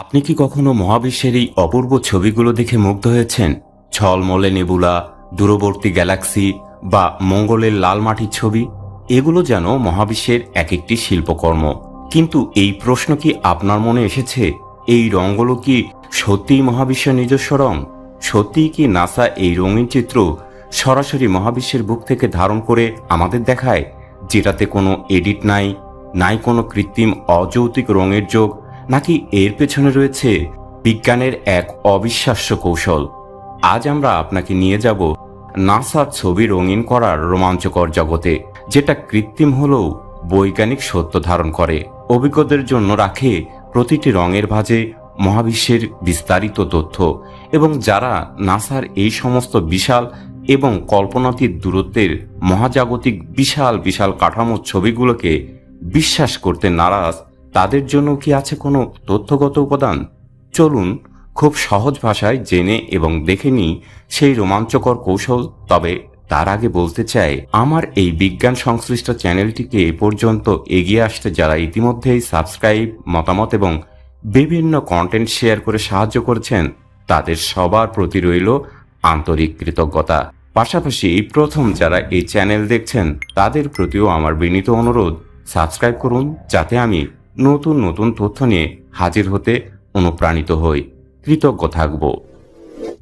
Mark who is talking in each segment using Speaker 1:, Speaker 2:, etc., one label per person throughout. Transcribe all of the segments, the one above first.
Speaker 1: আপনি কি কখনো মহাবিশ্বের এই অপূর্ব ছবিগুলো দেখে মুগ্ধ হয়েছেন? ছলমলে নেবুলা, দূরবর্তী গ্যালাক্সি বা মঙ্গলের লাল মাটির ছবি? এগুলো যেন মহাবিশ্বের এক একটি শিল্পকর্ম। কিন্তু এই প্রশ্ন কি আপনার মনে এসেছে? এই রঙগুলো কি সত্যিই মহাবিশ্বের নিজস্ব রং? সত্যিই কি নাসা এই রঙিন চিত্র সরাসরি মহাবিশ্বের বুক থেকে ধারণ করে আমাদের দেখায়, যেটাতে কোনো এডিট নাই নাই কোনো কৃত্রিম অযৌতিক রঙের যোগ নাকি এর পেছনে রয়েছে বিজ্ঞানের এক অবিশ্বাস্য কৌশল? আজ আমরা আপনাকে নিয়ে যাব নাসার ছবি রঙিন করার রোমাঞ্চকর জগতে, যেটা কৃত্রিম হলেও বৈজ্ঞানিক সত্য ধারণ করে। অভিজ্ঞদের জন্য রাখে প্রতিটি রঙের ভাঁজে মহাবিশ্বের বিস্তারিত তথ্য, এবং যারা নাসার এই সমস্ত বিশাল এবং কল্পনাতীত দূরত্বের মহাজাগতিক বিশাল বিশাল কাঠামোর ছবিগুলোকে বিশ্বাস করতে নারাজ তাদের জন্য কি আছে কোনো তথ্যগত উপাদান? চলুন খুব সহজ ভাষায় জেনে এবং দেখে নিই সেই রোমাঞ্চকর কৌশল, তবে তার আগে বলতে চাই, আমার এই বিজ্ঞান সংশ্লিষ্ট চ্যানেলটিকে এ পর্যন্ত এগিয়ে আসতে যারা ইতিমধ্যেই সাবস্ক্রাইব, মতামত এবং বিভিন্ন কন্টেন্ট শেয়ার করে সাহায্য করেছেন, তাদের সবার প্রতি রইল আন্তরিক কৃতজ্ঞতা। পাশাপাশি এই প্রথম যারা এই চ্যানেল দেখছেন, তাদের প্রতিও আমার বিনীত অনুরোধ, সাবস্ক্রাইব করুন, যাতে আমি নতুন নতুন তথ্য নিয়ে হাজির হতে অনুপ্রাণিত হই। কৃতজ্ঞ থাকব।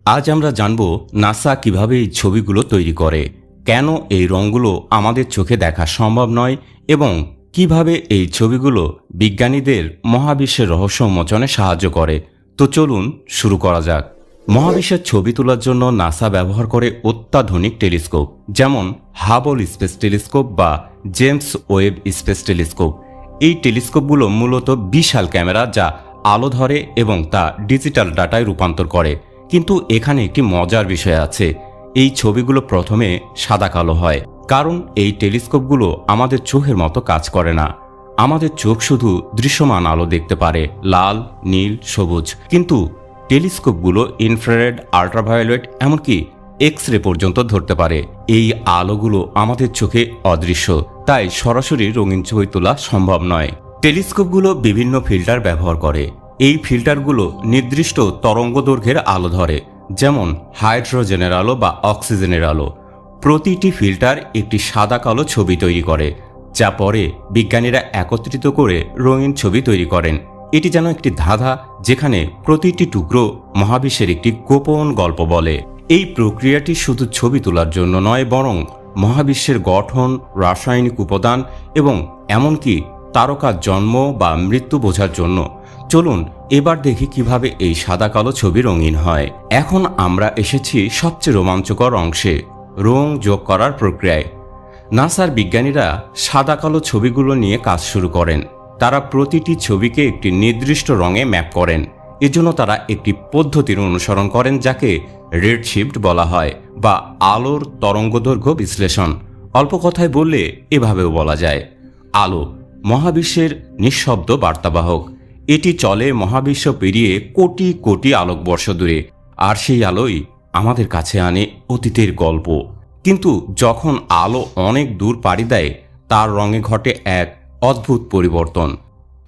Speaker 1: আজ আমরা জানব নাসা কীভাবে এই ছবিগুলো তৈরি করে, কেন এই রঙগুলো আমাদের চোখে দেখা সম্ভব নয় এবং কীভাবে এই ছবিগুলো বিজ্ঞানীদের মহাবিশ্বের রহস্য উন্মোচনে সাহায্য করে। তো চলুন শুরু করা যাক। মহাবিশ্বের ছবি তোলার জন্য নাসা ব্যবহার করে অত্যাধুনিক টেলিস্কোপ, যেমন হাবল স্পেস টেলিস্কোপ বা জেমস ওয়েব স্পেস টেলিস্কোপ। এই টেলিস্কোপগুলো মূলত বিশাল ক্যামেরা যা আলো ধরে এবং তা ডিজিটাল ডাটায় রূপান্তর করে। কিন্তু এখানে একটি মজার বিষয় আছে। এই ছবিগুলো প্রথমে সাদা কালো হয়, কারণ এই টেলিস্কোপগুলো আমাদের চোখের মতো কাজ করে না। আমাদের চোখ শুধু দৃশ্যমান আলো দেখতে পারে, লাল, নীল, সবুজ। কিন্তু টেলিস্কোপগুলো ইনফ্রারেড, আল্ট্রাভায়োলেট, এমনকি এক্স রে পর্যন্ত ধরতে পারে। এই আলোগুলো আমাদের চোখে অদৃশ্য, তাই সরাসরি রঙিন ছবি তোলা সম্ভব নয়। টেলিস্কোপগুলো বিভিন্ন ফিল্টার ব্যবহার করে। এই ফিল্টারগুলো নির্দিষ্ট তরঙ্গ দৈর্ঘ্যের আলো ধরে, যেমন হাইড্রোজেনের আলো বা অক্সিজেনের আলো। প্রতিটি ফিল্টার একটি সাদা কালো ছবি তৈরি করে, যা পরে বিজ্ঞানীরা একত্রিত করে রঙিন ছবি তৈরি করেন। এটি যেন একটি ধাঁধা, যেখানে প্রতিটি টুকরো মহাবিশ্বের একটি গোপন গল্প বলে। এই প্রক্রিয়াটি শুধু ছবি তোলার জন্য নয়, বরং মহাবিশ্বের গঠন, রাসায়নিক উপাদান এবং এমনকি তারকার জন্ম বা মৃত্যু বোঝার জন্য। চলুন এবার দেখি কীভাবে এই সাদা কালো ছবি রঙিন হয়। এখন আমরা এসেছি সবচেয়ে রোমাঞ্চকর অংশে রং যোগ করার প্রক্রিয়ায়। নাসার বিজ্ঞানীরা সাদা কালো ছবিগুলো নিয়ে কাজ শুরু করেন। তারা প্রতিটি ছবিকে একটি নির্দিষ্ট রঙে ম্যাপ করেন। এজন্য তারা একটি পদ্ধতির অনুসরণ করেন যাকে রেড শিফট বলা হয় বা আলোর তরঙ্গদৈর্ঘ্য বিশ্লেষণ। অল্প কথায় বললে এভাবেও বলা যায়, আলো মহাবিশ্বের নিঃশব্দ বার্তাবাহক। এটি চলে মহাবিশ্ব পেরিয়ে কোটি কোটি আলোকবর্ষ দূরে, আর সেই আলোই আমাদের কাছে আনে অতীতের গল্প। কিন্তু যখন আলো অনেক দূর পাড়ি দেয়, তার রঙে ঘটে এক অদ্ভুত পরিবর্তন।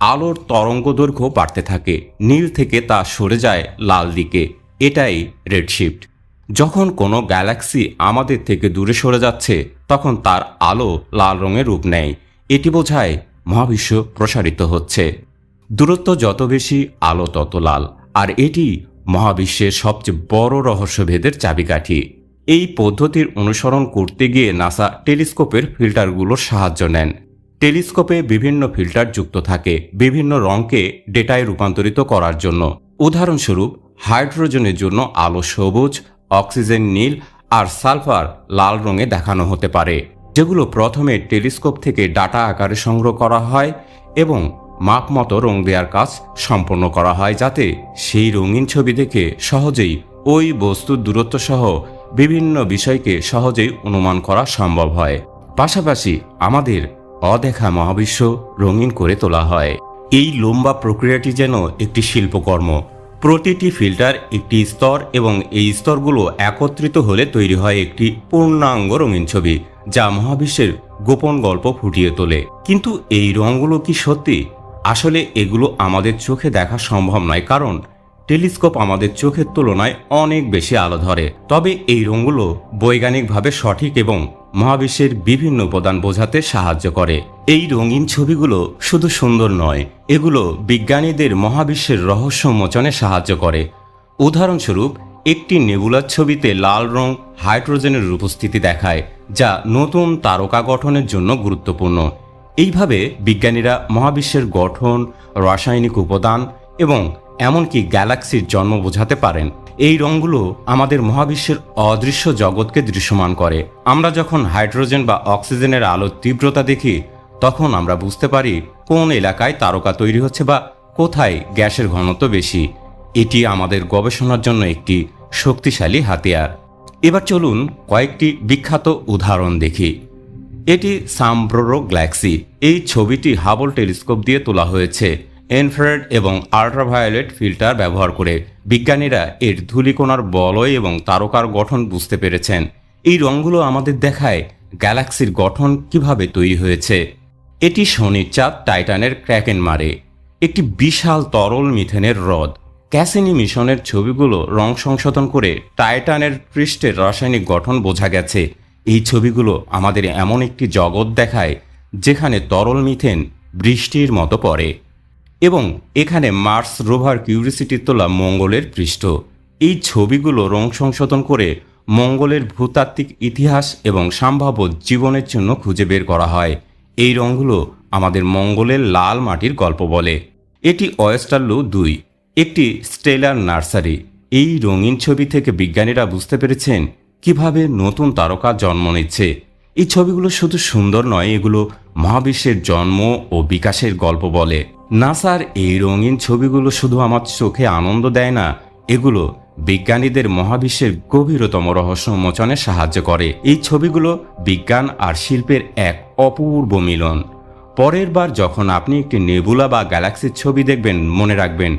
Speaker 1: আলোর তরঙ্গ দৈর্ঘ্য বাড়তে থাকে। নীল থেকে তা সরে যায় লাল দিকে। এটাই রেডশিফট যখন কোনো গ্যালাক্সি আমাদের থেকে দূরে সরে যাচ্ছে, তখন তার আলো লাল রঙের রূপ নেয়। এটি বোঝায় মহাবিশ্ব প্রসারিত হচ্ছে। দূরত্ব যত বেশি, আলো তত লাল। আর এটি মহাবিশ্বের সবচেয়ে বড় রহস্যভেদের চাবিকাঠি। এই পদ্ধতির অনুসরণ করতে গিয়ে নাসা টেলিস্কোপের ফিল্টারগুলোর সাহায্য নেন। টেলিস্কোপে বিভিন্ন ফিল্টার যুক্ত থাকে বিভিন্ন রঙকে ডেটায় রূপান্তরিত করার জন্য। উদাহরণস্বরূপ, হাইড্রোজেনের জন্য আলো সবুজ, অক্সিজেন নীল আর সালফার লাল রঙে দেখানো হতে পারে, যেগুলো প্রথমে টেলিস্কোপ থেকে ডাটা আকারে সংগ্রহ করা হয় এবং মাপ মতো রং দেওয়ার কাজ সম্পন্ন করা হয় যাতে সেই রঙিন ছবি দেখে সহজেই ওই বস্তুর দূরত্ব সহ বিভিন্ন বিষয়কে সহজেই অনুমান করা সম্ভব হয়। পাশাপাশি আমাদের অদেখা মহাবিশ্ব রঙিন করে তোলা হয়। এই লম্বা প্রক্রিয়াটি যেন একটি শিল্পকর্ম। প্রতিটি ফিল্টার একটি স্তর এবং এই স্তরগুলো একত্রিত হলে তৈরি হয় একটি পূর্ণাঙ্গ রঙিন ছবি, যা মহাবিশ্বের গোপন গল্প ফুটিয়ে তোলে। কিন্তু এই রঙগুলো কি সত্যি? আসলে এগুলো আমাদের চোখে দেখা সম্ভব নয়, কারণ টেলিস্কোপ আমাদের চোখের তুলনায় অনেক বেশি আলো ধরে। তবে এই রঙগুলো বৈজ্ঞানিকভাবে সঠিক এবং মহাবিশ্বের বিভিন্ন উপাদান বোঝাতে সাহায্য করে। এই রঙিন ছবিগুলো শুধু সুন্দর নয়, এগুলো বিজ্ঞানীদের মহাবিশ্বের রহস্য মোচনে সাহায্য করে। উদাহরণস্বরূপ, একটি নেবুলার ছবিতে লাল রং হাইড্রোজেনের উপস্থিতি দেখায়, যা নতুন তারকা গঠনের জন্য গুরুত্বপূর্ণ। এইভাবে বিজ্ঞানীরা মহাবিশ্বের গঠন, রাসায়নিক উপাদান এবং এমনকি গ্যালাক্সির জন্ম বোঝাতে পারেন। এই রঙগুলো আমাদের মহাবিশ্বের অদৃশ্য জগৎকে দৃশ্যমান করে। আমরা যখন হাইড্রোজেন বা অক্সিজেনের আলোর তীব্রতা দেখি, তখন আমরা বুঝতে পারি কোন এলাকায় তারকা তৈরি হচ্ছে বা কোথায় গ্যাসের ঘনত্ব বেশি। এটি আমাদের গবেষণার জন্য একটি শক্তিশালী হাতিয়ার। এবার চলুন কয়েকটি বিখ্যাত উদাহরণ দেখি। এটি সামব্রোরো গ্যালাক্সি। এই ছবিটি হাবল টেলিস্কোপ দিয়ে তোলা হয়েছে। ইনফ্রারেড এবং আল্ট্রাভায়োলেট ফিল্টার ব্যবহার করে বিজ্ঞানীরা এর ধূলিকণার বলয় এবং তারকার গঠন বুঝতে পেরেছেন। এই রঙগুলো আমাদের দেখায় গ্যালাক্সির গঠন কীভাবে তৈরি হয়েছে। এটি শনির চাঁদ টাইটানের ক্র্যাকেন মারে একটি বিশাল তরল মিথেনের হ্রদ। ক্যাসিনি মিশনের ছবিগুলো রং সংশোধন করে টাইটানের পৃষ্ঠের রাসায়নিক গঠন বোঝা গেছে। এই ছবিগুলো আমাদের এমন একটি জগৎ দেখায়, যেখানে তরল মিথেন বৃষ্টির মতো পড়ে। এবং এখানে মার্স রোভার কিউরিসিটির তোলা মঙ্গলের পৃষ্ঠ। এই ছবিগুলো রং সংশোধন করে মঙ্গলের ভূতাত্ত্বিক ইতিহাস এবং সম্ভাব্য জীবনের জন্য খুঁজে বের করা হয়। এই রঙগুলো আমাদের মঙ্গলের লাল মাটির গল্প বলে। এটি অয়েস্টারলু দুই, একটি স্টেলার নার্সারি। এই রঙিন ছবি থেকে বিজ্ঞানীরা বুঝতে পেরেছেন কীভাবে নতুন তারকা জন্ম নিচ্ছে। এই ছবিগুলো শুধু সুন্দর নয়, এগুলো মহাবিশ্বের জন্ম ও বিকাশের গল্প বলে। নাসার এই রঙিন ছবিগুলো শুধু আমার চোখে আনন্দ দেয় না, এগুলো বিজ্ঞানীদের মহাবিশ্বের গভীরতম রহস্য উন্মোচনে সাহায্য করে। এই ছবিগুলো বিজ্ঞান আর শিল্পের এক অপূর্ব মিলন। পরের বার যখন আপনি একটি নেবুলা বা গ্যালাক্সির ছবি দেখবেন, মনে রাখবেন,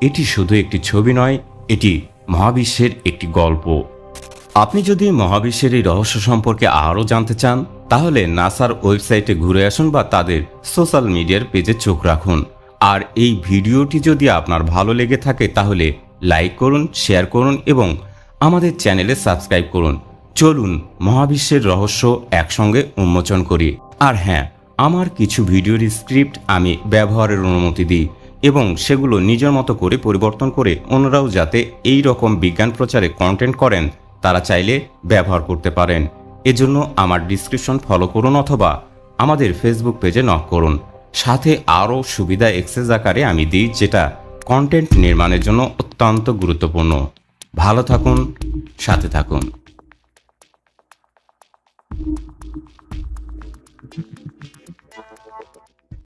Speaker 1: এটি শুধু একটি ছবি নয়, এটি মহাবিশ্বের একটি গল্প। আপনি যদি মহাবিশ্বের এই রহস্য সম্পর্কে আরও জানতে চান, তাহলে নাসার ওয়েবসাইটে ঘুরে আসুন বা তাদের সোশ্যাল মিডিয়ার পেজে চোখ রাখুন। আর এই ভিডিওটি যদি আপনার ভালো লেগে থাকে, তাহলে লাইক করুন, শেয়ার করুন এবং আমাদের চ্যানেলে সাবস্ক্রাইব করুন। চলুন মহাবিশ্বের রহস্য একসঙ্গে উন্মোচন করি। আর হ্যাঁ আমার কিছু ভিডিওর স্ক্রিপ্ট আমি ব্যবহারের অনুমতি দিই এবং সেগুলো নিজের মতো করে পরিবর্তন করে অন্যরাও যাতে এই রকম বিজ্ঞান প্রচারে কন্টেন্ট করেন তারা চাইলে ব্যবহার করতে পারেন। এজন্য আমার ডিসক্রিপশন ফলো করুন অথবা আমাদের ফেসবুক পেজে নক করুন। সাথে আরও সুবিধা এক্সেস আকারে আমি দিই, যেটা কন্টেন্ট নির্মাণের জন্য অত্যন্ত গুরুত্বপূর্ণ। ভালো থাকুন, সাথে থাকুন।